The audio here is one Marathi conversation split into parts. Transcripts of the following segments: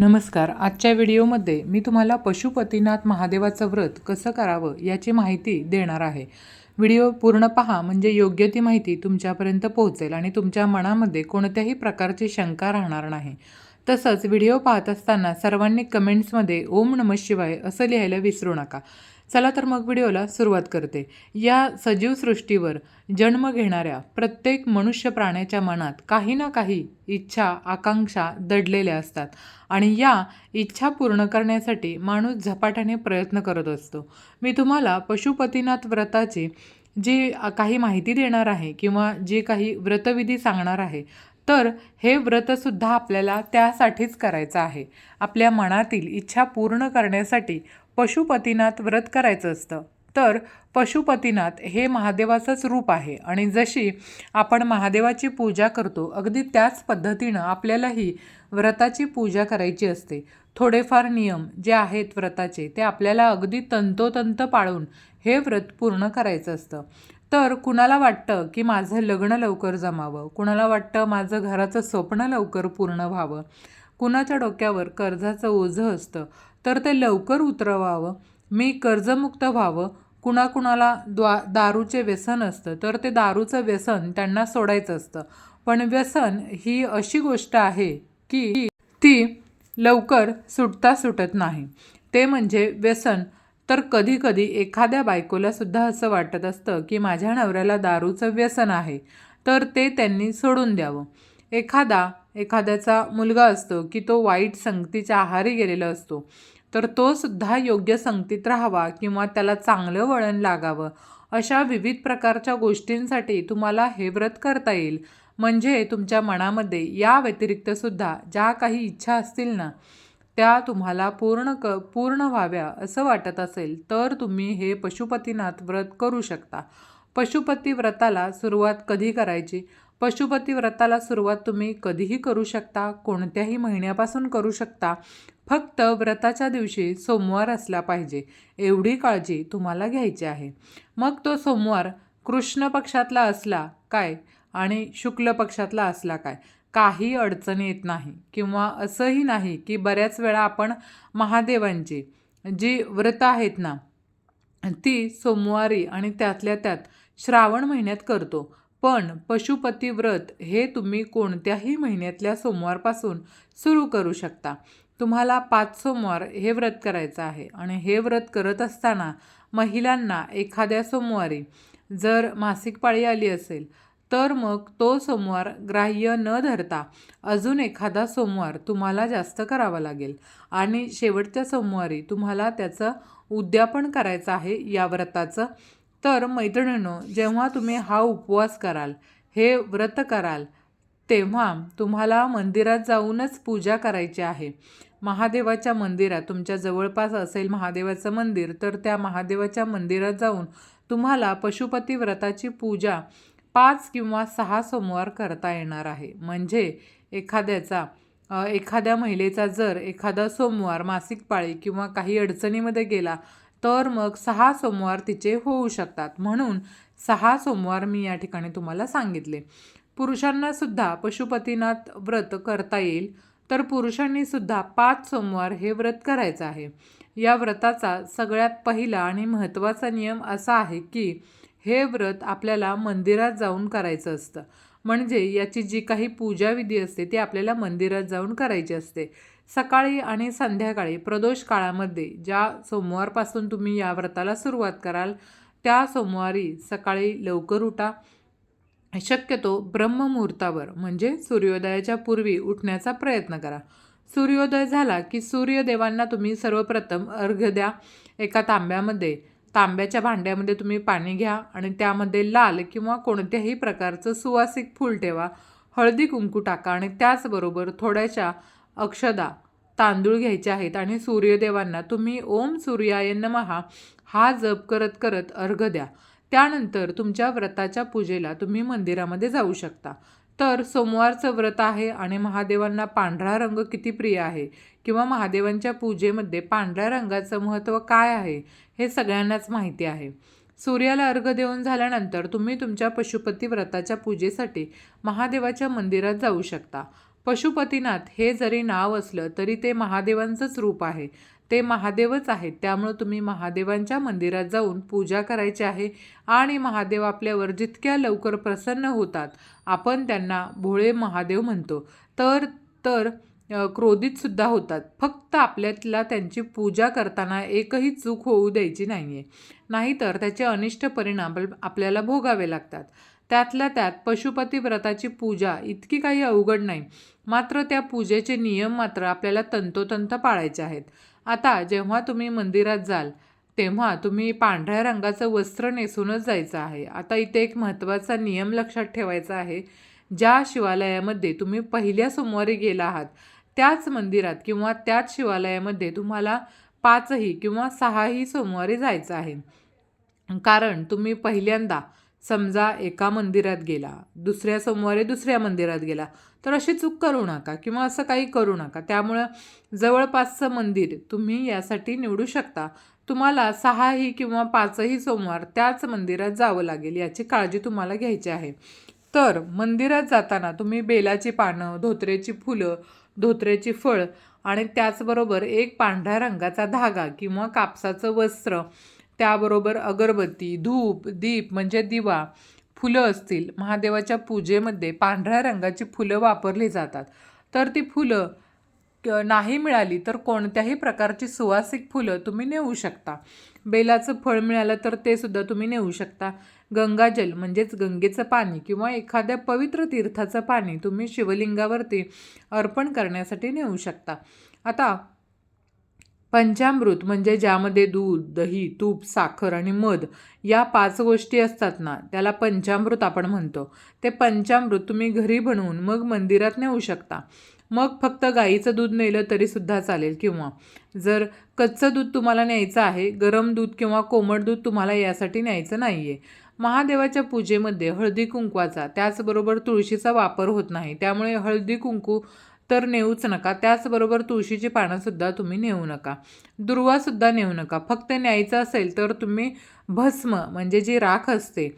नमस्कार. आजच्या व्हिडिओमध्ये मी तुम्हाला पशुपतीनाथ महादेवाचं व्रत कसं करावं याची माहिती देणार आहे. व्हिडिओ पूर्ण पहा म्हणजे योग्य ती माहिती तुमच्यापर्यंत पोहोचेल आणि तुमच्या मनामध्ये कोणत्याही प्रकारची शंका राहणार नाही. तसंच व्हिडिओ पाहत असताना सर्वांनी कमेंट्समध्ये ओम नम शिवाय असं लिहायला विसरू नका. चला तर मग व्हिडिओला सुरुवात करते. या सजीव सृष्टीवर जन्म घेणाऱ्या प्रत्येक मनुष्य प्राण्याच्या मनात काही ना काही इच्छा आकांक्षा दडलेल्या असतात आणि या इच्छा पूर्ण करण्यासाठी माणूस झपाट्याने प्रयत्न करत असतो. मी तुम्हाला पशुपतीनाथ व्रताची जी काही माहिती देणार आहे किंवा जे काही व्रतविधी सांगणार आहे तर हे व्रतसुद्धा आपल्याला त्यासाठीच करायचं आहे. आपल्या मनातील इच्छा पूर्ण करण्यासाठी पशुपतीनाथ व्रत करायचं असतं. तर पशुपतीनाथ हे महादेवाचंच रूप आहे आणि जशी आपण महादेवाची पूजा करतो अगदी त्याच पद्धतीनं आपल्यालाही व्रताची पूजा करायची असते. थोडेफार नियम जे आहेत व्रताचे ते आपल्याला अगदी तंतोतंत पाळून हे व्रत पूर्ण करायचं असतं. तर कुणाला वाटतं की माझं लग्न लवकर जमावं? कुणाला वाटतं माझं घराचं स्वप्न लवकर पूर्ण व्हावं? कुणाच्या डोक्यावर कर्जाचं ओझं असतं? तर ते लवकर उतरवावं. मी कर्जमुक्त व्हावं. कुणाकुणाला द्वा दारूचे व्यसन असतं तर ते दारूचं व्यसन त्यांना सोडायचं असतं. पण व्यसन ही अशी गोष्ट आहे की ती लवकर सुटता सुटत नाही. ते म्हणजे व्यसन. तर कधीकधी एखाद्या बायकोलासुद्धा असं वाटत असतं की माझ्या नवऱ्याला दारूचं व्यसन आहे तर ते त्यांनी सोडून द्यावं. एखादा एखाद्याचा मुलगा असतो की तो वाईट संगतीच्या आहारी गेलेला असतो तर तो सुद्धा योग्य संगतीत राहावा किंवा त्याला चांगलं वळण लागावं. अशा विविध प्रकारच्या गोष्टींसाठी तुम्हाला हे व्रत करता येईल. म्हणजे तुमच्या मनामध्ये या व्यतिरिक्तसुद्धा ज्या काही इच्छा असतील ना त्या तुम्हाला पूर्ण क पूर्ण व्हाव्या असं वाटत असेल तर तुम्ही हे पशुपतीनाथ व्रत करू शकता. पशुपती व्रताला सुरुवात कधी करायची? पशुपती व्रताला सुरुवात तुम्ही कधीही करू शकता कोणत्याही महिन्यापासून करू शकता. फक्त व्रताच्या दिवशी सोमवार असला पाहिजे एवढी काळजी तुम्हाला घ्यायची आहे. मग तो सोमवार कृष्ण पक्षातला असला काय आणि शुक्ल पक्षातला असला काय? काही अडचण येत नाही किंवा असंही नाही की बऱ्याच वेळा आपण महादेवांची जी व्रतं आहेत ना ती सोमवारी आणि त्यातल्या त्यात श्रावण महिन्यात करतो. पण पशुपती व्रत हे तुम्ही कोणत्याही महिन्यातल्या सोमवारपासून सुरू करू शकता. तुम्हाला पाच सोमवार हे व्रत करायचं आहे आणि हे व्रत करत असताना महिलांना एखाद्या सोमवारी जर मासिक पाळी आली असेल तर मग तो सोमवार ग्राह्य न धरता अजून एखादा सोमवार तुम्हाला जास्त करावा लागेल. आणि शेवटच्या सोमवारी तुम्हाला त्याचं उद्यापन करायचं आहे या व्रताचं. तर मैत्रिणींनो जेव्हा तुम्ही हा उपवास कराल हे व्रत कराल तेव्हा तुम्हाला मंदिरात जाऊनच पूजा करायची आहे. महादेवाच्या मंदिरात तुमच्या जवळपास असेल महादेवाचं मंदिर तर त्या महादेवाच्या मंदिरात जाऊन तुम्हाला पशुपती व्रताची पूजा पाच किंवा सहा सोमवार करता येणार आहे. म्हणजे एखाद्याचा एखाद्या महिलेचा जर एखादा सोमवार मासिक पाळी किंवा काही अडचणीमध्ये गेला तर मग सहा सोमवार तिचे होऊ शकतात. म्हणून सहा सोमवार मी या ठिकाणी तुम्हाला सांगितले. पुरुषांना सुद्धा पशुपतीनाथ व्रत करता येईल. तर पुरुषांनी सुद्धा पाच सोमवार हे व्रत करायचं आहे. या व्रताचा सगळ्यात पहिला आणि महत्त्वाचा नियम असा आहे की हे व्रत आपल्याला मंदिरात जाऊन करायचं असतं. म्हणजे याची जी काही पूजाविधी असते ती आपल्याला मंदिरात जाऊन करायची असते. सकाळी आणि संध्याकाळी प्रदोष काळामध्ये ज्या सोमवारपासून तुम्ही या व्रताला सुरुवात कराल त्या सोमवारी सकाळी लवकर उठा. शक्यतो ब्रह्ममुहूर्तावर म्हणजे सूर्योदयाच्या पूर्वी उठण्याचा प्रयत्न करा. सूर्योदय झाला की सूर्यदेवांना तुम्ही सर्वप्रथम अर्घ्य द्या. एका तांब्यामध्ये तांब्याच्या भांड्यामध्ये तुम्ही पाणी घ्या आणि त्यामध्ये लाल किंवा कोणत्याही प्रकारचं सुवासिक फूल ठेवा. हळदी कुंकू टाका आणि त्याचबरोबर थोड्याशा अक्षदा तांदूळ घ्यायचे आहेत आणि सूर्यदेवांना तुम्ही ओम सूर्याय नमहा हा जप करत करत अर्घ द्या. त्यानंतर तुमच्या व्रताच्या पूजेला तुम्ही मंदिरामध्ये जाऊ शकता. तर सोमवारचं व्रत आहे आणि महादेवांना पांढरा रंग किती प्रिय आहे? किंवा महादेवांच्या पूजेमध्ये पांढऱ्या रंगाचं महत्त्व काय आहे? हे सगळ्यांनाच माहिती आहे. सूर्याला अर्घ देऊन झाल्यानंतर तुम्ही तुमच्या पशुपती व्रताच्या पूजेसाठी महादेवाच्या मंदिरात जाऊ शकता. पशुपतीनाथ हे जरी नाव असलं तरी ते महादेवांचंच रूप आहे. ते महादेवच आहेत. त्यामुळं तुम्ही महादेवांच्या मंदिरात जाऊन पूजा करायची आहे आणि महादेव आपल्यावर जितक्या लवकर प्रसन्न होतात आपण त्यांना भोळे महादेव म्हणतो. तर तर क्रोधितसुद्धा होतात. फक्त आपल्यातला त्यांची पूजा करताना एकही चूक होऊ द्यायची नाही आहे नाहीतर त्याचे अनिष्ट परिणाम आपल्याला भोगावे लागतात. त्यातल्या त्यात पशुपती व्रताची पूजा इतकी काही अवघड नाही. मात्र त्या पूजेचे नियम मात्र आपल्याला तंतोतंत पाळायचे आहेत. आता जेव्हा तुम्ही मंदिरात जाल तेव्हा तुम्ही पांढऱ्या रंगाचं वस्त्र नेसूनच जायचं आहे. आता इथे एक महत्त्वाचा नियम लक्षात ठेवायचा आहे. ज्या शिवालयामध्ये तुम्ही पहिल्या सोमवारी गेला आहात त्याच मंदिरात किंवा त्याच शिवालयामध्ये तुम्हाला पाचही किंवा सहाही सोमवारी जायचं आहे. कारण तुम्ही पहिल्यांदा समजा एका मंदिरात गेला दुसऱ्या सोमवारी दुसऱ्या मंदिरात गेला तर अशी चूक करू नका किंवा असं काही करू नका. त्यामुळं जवळपासचं मंदिर तुम्ही यासाठी निवडू शकता. तुम्हाला सहाही किंवा पाचही सोमवार त्याच मंदिरात जावं लागेल याची काळजी तुम्हाला घ्यायची आहे. तर मंदिरात जाताना तुम्ही बेलाची पानं धोत्र्याची फुलं धोत्र्याची फळ आणि त्याचबरोबर एक पांढऱ्या रंगाचा धागा किंवा कापसाचं वस्त्र त्याबरोबर अगरबत्ती धूप दीप म्हणजे दिवा फुलं असतील. महादेवाच्या पूजेमध्ये पांढऱ्या रंगाची फुलं वापरली जातात. तर ती फुलं नाही मिळाली तर कोणत्याही प्रकारची सुवासिक फुलं तुम्ही नेऊ शकता. बेलाचं फळ मिळालं तर ते सुद्धा तुम्ही नेऊ शकता. गंगाजल म्हणजेच गंगेचं पाणी किंवा एखाद्या पवित्र तीर्थाचं पाणी तुम्ही शिवलिंगावरती अर्पण करण्यासाठी नेऊ शकता. आता पंचामृत म्हणजे ज्यामध्ये दूध दही तूप साखर आणि मध या पाच गोष्टी असतात ना त्याला पंचामृत आपण म्हणतो. ते पंचामृत तुम्ही घरी बनवून मग मंदिरात नेऊ शकता. मग फक्त गाईचं दूध नेलं तरीसुद्धा चालेल. किंवा जर कच्चं दूध तुम्हाला न्यायचं आहे गरम दूध किंवा कोमट दूध तुम्हाला यासाठी न्यायचं नाही आहे महादेवाच्या पूजेमध्ये हळदी कुंकवाचा त्याचबरोबर तुळशीचा वापर होत नाही. त्यामुळे हळदी कुंकू तर नेऊच नका. त्याचबरोबर तुळशीची पानंसुद्धा तुम्ही नेऊ नका. दुर्वासुद्धा नेऊ नका. फक्त न्यायचं असेल तर तुम्ही भस्म म्हणजे जी राख असते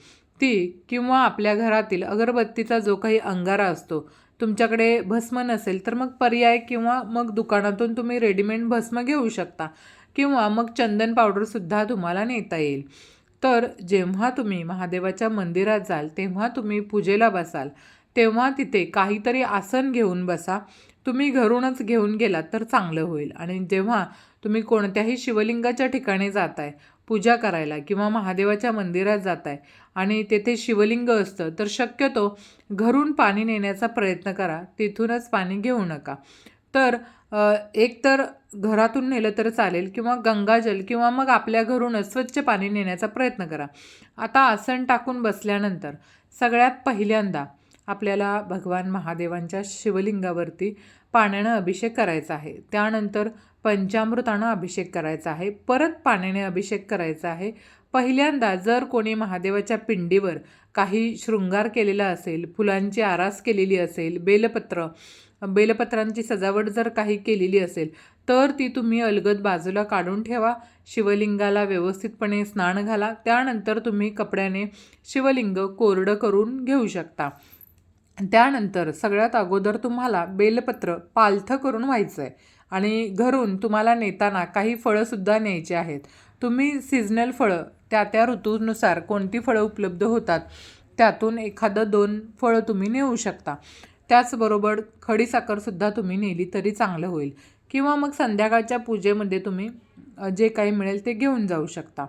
ती किंवा आपल्या घरातील अगरबत्तीचा जो काही अंगारा असतो तुमच्याकडे भस्म नसेल तर मग पर्याय किंवा मग दुकानातून तुम्ही रेडीमेड भस्म घेऊ शकता किंवा मग चंदन पावडरसुद्धा तुम्हाला नेता येईल. तर जेव्हा तुम्ही महादेवाच्या मंदिरात जाल तेव्हा तुम्ही पूजेला बसाल. तेव्हा तिथे काहीतरी आसन घेऊन बसा. तुम्ही घरूनच घेऊन गेलात तर चांगलं होईल. आणि जेव्हा तुम्ही कोणत्याही शिवलिंगाच्या ठिकाणी जाताय पूजा करायला किंवा महादेवाच्या मंदिरात जाताय आणि तेथे शिवलिंग असतं तर शक्यतो घरून पाणी नेण्याचा प्रयत्न करा. तिथूनच पाणी घेऊ नका. तर एकतर एक तर घरातून नेलं तर चालेल किंवा गंगाजल किंवा मग आपल्या घरूनच स्वच्छ पाणी नेण्याचा प्रयत्न करा. आता आसन टाकून बसल्यानंतर सगळ्यात पहिल्यांदा आपल्याला भगवान महादेवांच्या शिवलिंगावरती पाण्यानं अभिषेक करायचा आहे. त्यानंतर पंचामृतानं अभिषेक करायचा आहे. परत पाण्याने अभिषेक करायचा आहे. पहिल्यांदा जर कोणी महादेवाच्या पिंडीवर काही शृंगार केलेला असेल फुलांची आरास केलेली असेल बेलपत्र बेलपत्रांची सजावट जर काही केलेली असेल तर ती तुम्ही अलगद बाजूला काढून ठेवा. शिवलिंगाला व्यवस्थितपणे स्नान घाला. त्यानंतर तुम्ही कपड्याने शिवलिंग कोरडं करून घेऊ शकता. त्यानंतर सगळ्यात अगोदर तुम्हाला बेलपत्र पालथं करून व्हायचं आहे आणि घरून तुम्हाला नेताना काही फळंसुद्धा न्यायची आहेत. तुम्ही सिजनल फळं त्या त्या ऋतूनुसार कोणती फळं उपलब्ध होतात त्यातून एखादं दोन फळं तुम्ही नेऊ शकता. त्याचबरोबर खडीसाखरसुद्धा तुम्ही नेली तरी चांगलं होईल. किंवा मग संध्याकाळच्या पूजेमध्ये तुम्ही जे काही मिळेल ते घेऊन जाऊ शकता.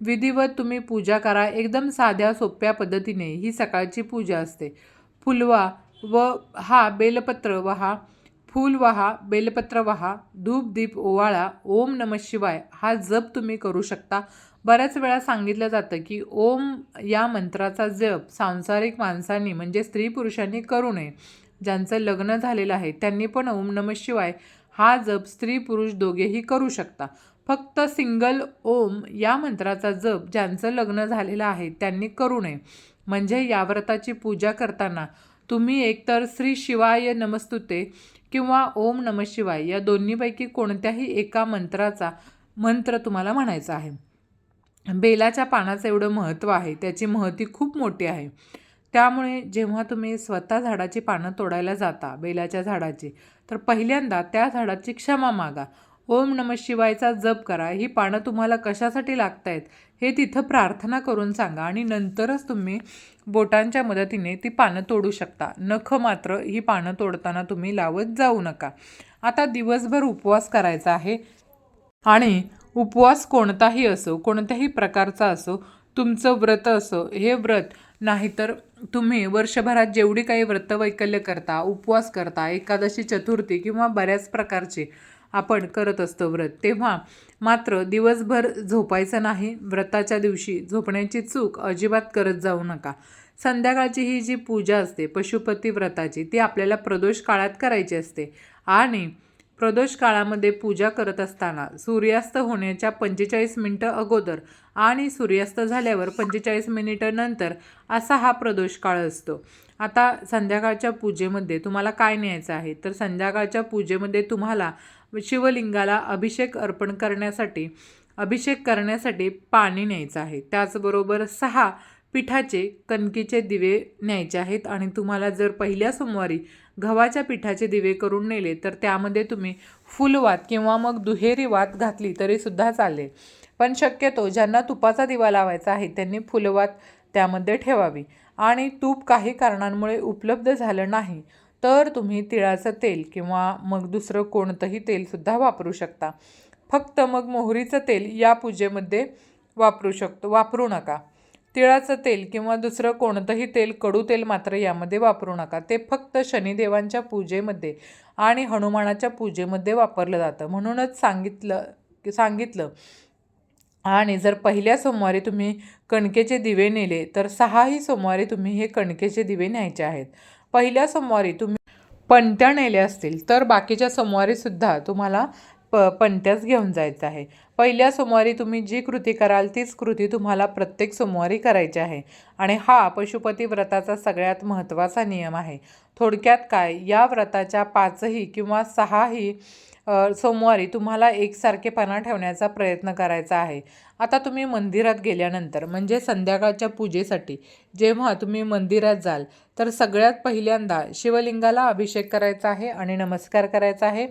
विधिवत तुम्ही पूजा करा. एकदम साध्या सोप्या पद्धतीने ही सकाळची पूजा असते. फुलवा व हा बेलपत्र वहा फूल वहा बेलपत्र वहा धूप दीप ओवाळा ओम नम शिवाय हा जप तुम्ही करू शकता. बऱ्याच वेळा सांगितलं जातं की ओम या मंत्राचा जप सांसारिक माणसांनी म्हणजे स्त्री पुरुषांनी करू नये. ज्यांचं लग्न झालेलं आहे त्यांनी पण ओम नम शिवाय हा जप स्त्री पुरुष दोघेही करू शकता. फक्त सिंगल ओम या मंत्राचा जप ज्यांचं लग्न झालेलं आहे त्यांनी करू नये. म्हणजे या व्रताची पूजा करताना तुम्ही एकतर श्री शिवाय नमस्तुते किंवा ओम नम शिवाय या दोन्हीपैकी कोणत्याही एका मंत्राचा मंत्र तुम्हाला म्हणायचा आहे. बेलाच्या पानाचं एवढं महत्त्व आहे त्याची महती खूप मोठी आहे. त्यामुळे जेव्हा तुम्ही स्वतः झाडाची पानं तोडायला जाता बेलाच्या झाडाची तर पहिल्यांदा त्या झाडाची क्षमा मागा. ओम नम शिवायचा जप करा. ही पानं तुम्हाला कशासाठी लागत आहेत हे तिथं प्रार्थना करून सांगा आणि नंतरच तुम्ही बोटांच्या मदतीने ती पानं तोडू शकता. नख मात्र ही पानं तोडताना तुम्ही लावत जाऊ नका. आता दिवसभर उपवास करायचा आहे आणि उपवास कोणताही असो कोणत्याही प्रकारचा असो तुमचं व्रत असो हे व्रत नाहीतर तुम्ही वर्षभरात जेवढी काही व्रतवैकल्य करता उपवास करता एकादशी चतुर्थी किंवा बऱ्याच प्रकारचे आपण करत असतो व्रत. तेव्हा मात्र दिवसभर झोपायचं नाही व्रताच्या दिवशी झोपण्याची चूक अजिबात करत जाऊ नका. संध्याकाळची ही जी पूजा असते पशुपती व्रताची ती आपल्याला प्रदोष काळात करायची असते. आणि प्रदोष काळामध्ये पूजा करत असताना सूर्यास्त होण्याच्या पंचेचाळीस मिनटं अगोदर आणि सूर्यास्त झाल्यावर पंचेचाळीस मिनिटं नंतर असा हा प्रदोष काळ असतो. आता संध्याकाळच्या पूजेमध्ये तुम्हाला काय न्यायचं आहे? तर संध्याकाळच्या पूजेमध्ये तुम्हाला शिवलिंगाला अभिषेक अर्पण करण्यासाठी अभिषेक करण्यासाठी पाणी न्यायचं आहे. त्याचबरोबर सहा पिठाचे कणकीचे दिवे न्यायचे आहेत आणि तुम्हाला जर पहिल्या सोमवारी गव्हाच्या पिठाचे दिवे करून नेले तर त्यामध्ये तुम्ही फुलवात किंवा मग दुहेरी वात घातली तरीसुद्धा चालेल. पण शक्यतो ज्यांना तुपाचा दिवा लावायचा आहे त्यांनी फुलवात त्यामध्ये ठेवावी. आणि तूप काही कारणांमुळे उपलब्ध झालं नाही तर तुम्ही तिळाचं तेल किंवा मग दुसरं कोणतंही तेलसुद्धा वापरू शकता. फक्त मग मोहरीचं तेल या पूजेमध्ये वापरू शकतो वापरू नका. तिळाचं तेल किंवा दुसरं कोणतंही तेल कडू तेल मात्र यामध्ये वापरू नका. ते फक्त शनिदेवांच्या पूजेमध्ये आणि हनुमानाच्या पूजेमध्ये वापरलं जातं. म्हणूनच सांगितलं सांगितलं आणि जर पहिल्या सोमवारी तुम्ही कणकेचे दिवे नेले तर सहाही सोमवारी तुम्ही हे कणकेचे दिवे न्यायचे आहेत. पहिल्या सोमवारी तुम्ही पणत्या नेल्या असतील तर बाकीच्या सोमवारीसुद्धा तुम्हाला प पणत्याच घेऊन जायचं आहे. पहिल्या सोमवारी तुम्ही जी कृती कराल तीच कृती तुम्हाला प्रत्येक सोमवारी करायची आहे. आणि हा पशुपती व्रताचा सगळ्यात महत्त्वाचा नियम आहे. थोडक्यात काय? या व्रताच्या पाचही किंवा सहाही सोमवारी तुम्हाला एकसारखेपणा ठेवण्याचा प्रयत्न करायचा आहे. आता तुम्ही मंदिरात गेल्यानंतर म्हणजे संध्याकाळच्या पूजेसाठी जेव्हा तुम्ही मंदिरात जाल तर सगळ्यात पहिल्यांदा शिवलिंगाला अभिषेक करायचा आहे आणि नमस्कार करायचा आहे.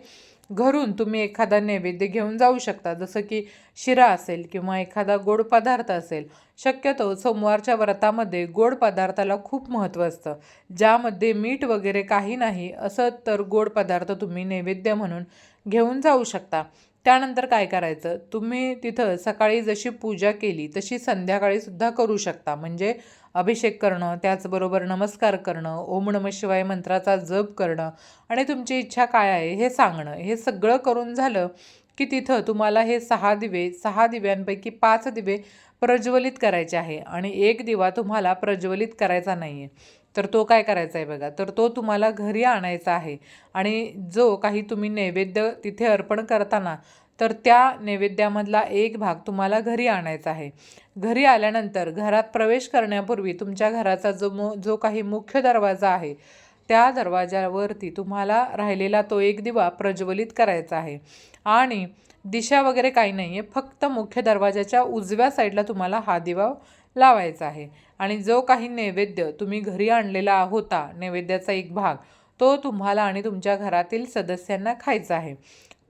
घरून तुम्ही एखादा नैवेद्य घेऊन जाऊ शकता जसं की शिरा असेल किंवा एखादा गोड पदार्थ असेल. शक्यतो सोमवारच्या व्रतामध्ये गोड पदार्थाला खूप महत्त्व असतं. ज्यामध्ये मीठ वगैरे काही नाही असं तर गोड पदार्थ तुम्ही नैवेद्य म्हणून घेऊन जाऊ शकता. त्यानंतर काय करायचं? तुम्ही तिथं सकाळी जशी पूजा केली तशी संध्याकाळीसुद्धा करू शकता. म्हणजे अभिषेक करणं त्याचबरोबर नमस्कार करणं ओम नम शिवाय मंत्राचा जप करणं आणि तुमची इच्छा काय आहे हे सांगणं हे सगळं करून झालं की तिथं तुम्हाला हे सहा दिवे सहा दिव्यांपैकी पाच दिवे प्रज्वलित करायचे आहे आणि एक दिवा तुम्हाला प्रज्वलित करायचा नाही आहे तर तो काय करायचा आहे बघा तर तो तुम्हाला घरी आणायचा आहे आणि जो काही तुम्ही नैवेद्य तिथे अर्पण करताना तर त्या नैवेद्यामधला एक भाग तुम्हाला घरी आणायचा आहे. घरी आल्यानंतर घरात प्रवेश करण्यापूर्वी तुमच्या घराचा जो मो जो काही मुख्य दरवाजा आहे त्या दरवाजावरती तुम्हाला राहिलेला तो एक दिवा प्रज्वलित करायचा आहे. आणि दिशा वगैरे काही नाही आहे फक्त मुख्य दरवाजाच्या उजव्या साईडला तुम्हाला हा दिवा लावायचा आहे. आणि जो काही नैवेद्य तुम्ही घरी आणलेला होता नैवेद्याचा एक भाग तो तुम्हाला आणि तुमच्या घरातील सदस्यांना खायचा आहे.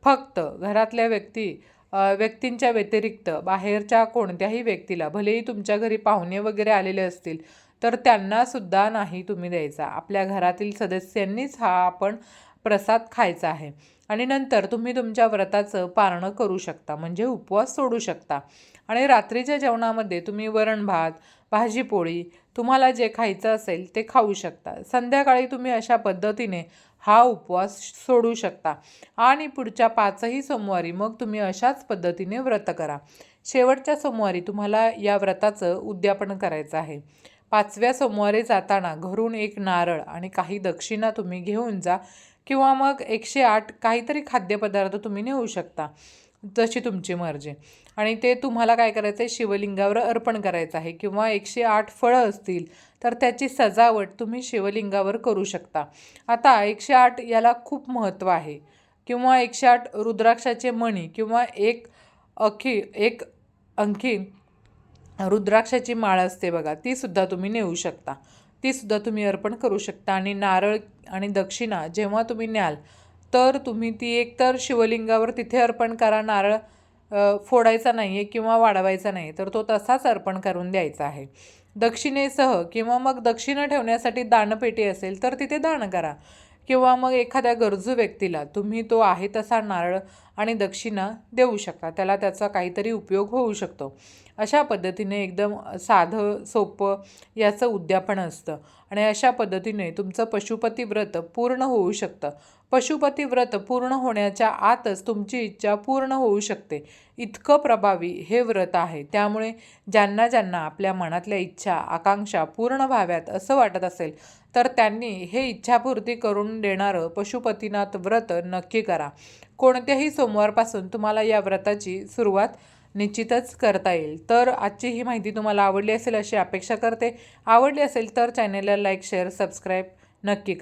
फक्त घरातल्या व्यक्ती व्यक्तींच्या व्यतिरिक्त बाहेरच्या कोणत्याही व्यक्तीला भलेही तुमच्या घरी पाहुणे वगैरे आलेले असतील तर त्यांनासुद्धा नाही तुम्ही द्यायचा. आपल्या घरातील सदस्यांनीच हा आपण प्रसाद खायचा आहे. आणि नंतर तुम्ही तुमच्या व्रताचं पारणं करू शकता म्हणजे उपवास सोडू शकता. आणि रात्रीच्या जेवणामध्ये तुम्ही वरण भात भाजीपोळी तुम्हाला जे खायचं असेल ते खाऊ शकता. संध्याकाळी तुम्ही अशा पद्धतीने हा उपवास सोडू शकता. आणि पुढच्या पाचही सोमवारी मग तुम्ही अशाच पद्धतीने व्रत करा. शेवटच्या सोमवारी तुम्हाला या व्रताचं उद्यापन करायचं आहे. पाचव्या सोमवारी जाताना घरून एक नारळ आणि काही दक्षिणा तुम्ही घेऊन जा किंवा मग एकशे आठ काहीतरी खाद्यपदार्थ तुम्ही नेऊ शकता. जशी तुमची मर्जी. आणि ते तुम्हाला काय करायचं आहे शिवलिंगावर अर्पण करायचं आहे किंवा एकशे आठ फळं असतील तर त्याची सजावट तुम्ही शिवलिंगावर करू शकता. आता एकशे आठ याला खूप महत्त्व आहे. किंवा एकशे आठ रुद्राक्षाचे मणी किंवा एक अखी एक अंकी रुद्राक्षाची माळ असते बघा तीसुद्धा तुम्ही नेऊ शकता. तीसुद्धा तुम्ही अर्पण करू शकता. आणि नारळ आणि दक्षिणा जेव्हा तुम्ही न्याल तर तुम्ही ती एकतर शिवलिंगावर तिथे अर्पण करा नारळ फोडायचा नाही आहे किंवा वाढवायचा नाही तर तो तसाच अर्पण करून द्यायचा आहे. दक्षिणेसह किंवा मग दक्षिणा ठेवण्यासाठी दानपेटी असेल तर तिथे दान करा. किंवा मग एखाद्या गरजू व्यक्तीला तुम्ही तो आहे तसा नारळ आणि दक्षिणा देऊ शकता त्याला त्याचा काहीतरी उपयोग होऊ शकतो. अशा पद्धतीने एकदम साधं सोपं याचं उद्यापन असतं. आणि अशा पद्धतीने तुमचं पशुपती व्रत पूर्ण होऊ शकतं. पशुपती व्रत पूर्ण होण्याच्या आतच तुमची इच्छा पूर्ण होऊ शकते. इतकं प्रभावी हे व्रत आहे. त्यामुळे ज्यांना ज्यांना आपल्या मनातल्या इच्छा आकांक्षा पूर्ण व्हाव्यात असं वाटत असेल तर त्यांनी हे इच्छापूर्ती करून देणारं पशुपतीनाथ व्रत नक्की करा. कोणत्याही सोमवारपासून तुम्हाला या व्रताची सुरुवात निश्चितच करता येईल. तर आजची ही माहिती तुम्हाला आवडली असेल अशी अपेक्षा करते. आवडली असेल तर चॅनेलला लाईक शेअर सबस्क्राईब नक्की करा.